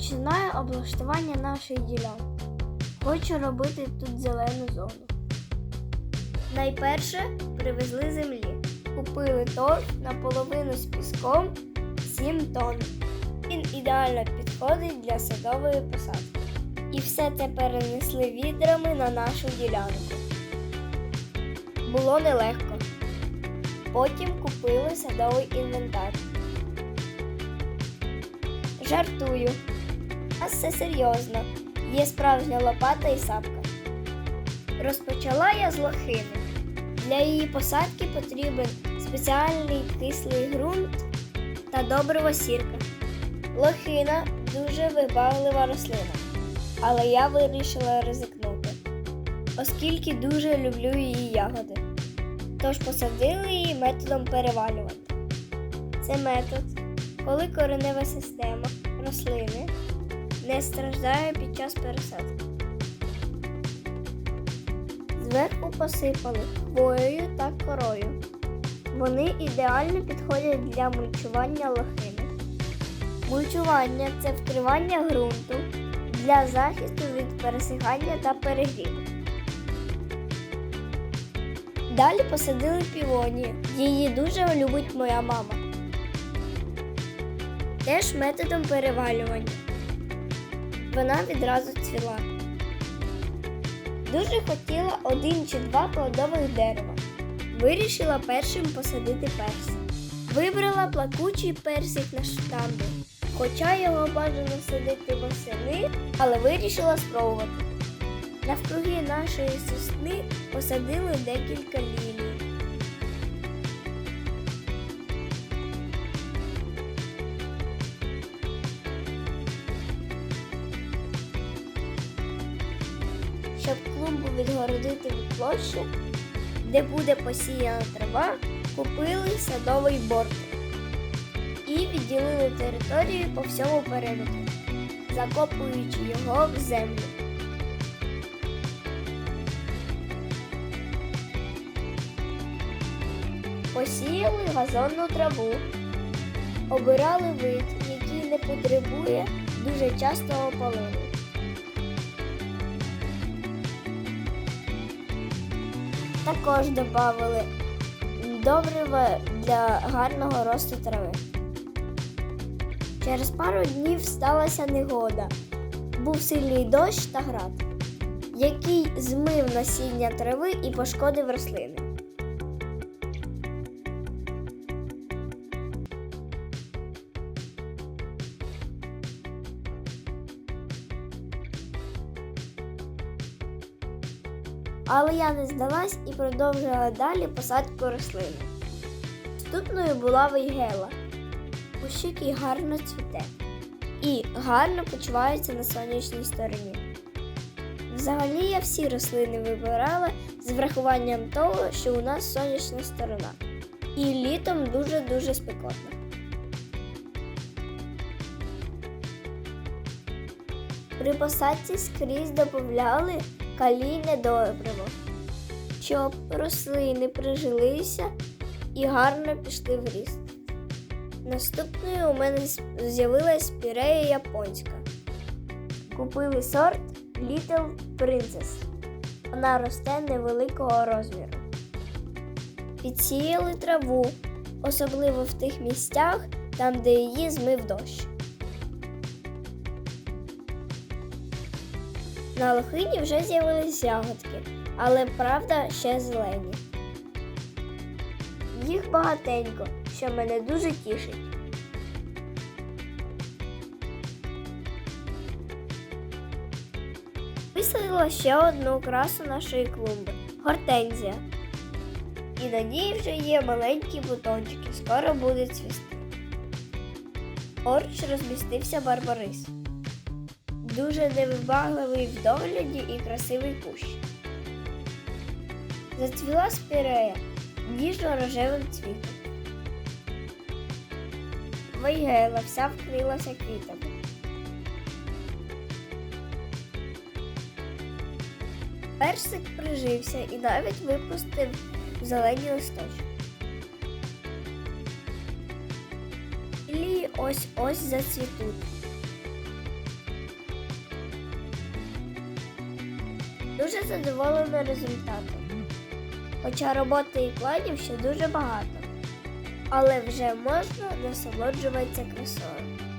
Починаю облаштування нашої ділянки. Хочу робити тут зелену зону. Найперше привезли землі. Купили торф наполовину з піском 7 тонн. Він ідеально підходить для садової посадки. І все це перенесли відрами на нашу ділянку. Було нелегко. Потім купили садовий інвентар. Жартую. А все серйозно. Є справжня лопата і сапка. Розпочала я з лохини. Для її посадки потрібен спеціальний кислий ґрунт та добрива сірка. Лохина дуже вибаглива рослина, але я вирішила ризикнути, оскільки дуже люблю її ягоди. Тож посадили її методом перевалювання. Це метод, коли коренева система не страждає під час пересадки. Зверху посипали хвоєю та корою. Вони ідеально підходять для мульчування лохини. Мульчування це вкривання ґрунту для захисту від пересихання та перегріву. Далі посадили півонію. Її дуже любить моя мама. Теж методом перевалювання. Вона відразу цвіла. Дуже хотіла один чи два плодових дерева. Вирішила першим посадити персик. Вибрала плакучий персик на штамбі. Хоча його бажано садити восени, але вирішила спробувати. Навкруги нашої сосни посадили декілька лілій. Щоб клумбу відгородити від площі, де буде посіяна трава, купили садовий борт і відділили територію по всьому периметру, закопуючи його в землю. Посіяли газонну траву, обирали вид, який не потребує дуже частого поливу. Також додали добрива для гарного росту трави. Через пару днів сталася негода. Був сильний дощ та град, який змив насіння трави і пошкодив рослини. Але я не здалась і продовжила далі посадку рослини. Наступною була вейгела. Кущик їй гарно цвіте і гарно почувається на сонячній стороні. Взагалі я всі рослини вибирала з врахуванням того, що у нас сонячна сторона. І літом дуже-дуже спекотно. При посадці скрізь додавали калійне добриво, щоб рослини прижилися і гарно пішли в ріст. Наступною у мене з'явилась пірея японська. Купили сорт Little Princess. Вона росте невеликого розміру. Підсіяли траву, особливо в тих місцях, там, де її змив дощ. На лохині вже з'явились ягодки, але правда ще зелені. Їх багатенько, що мене дуже тішить. Висадила ще одну красу нашої клумби гортензія. І на ній вже є маленькі бутончики, скоро буде цвісти. Поруч розмістився барбарис. Дуже невибагливий в догляді і красивий кущ. Зацвіла спірея ніжно-рожевим цвітом. Вейгела вся вкрилася квітами. Персик прижився і навіть випустив зелені листочки. Лілії ось-ось зацвітуть. Дуже задоволена результатом. Хоча роботи і планів ще дуже багато, але вже можна насолоджуватися красою.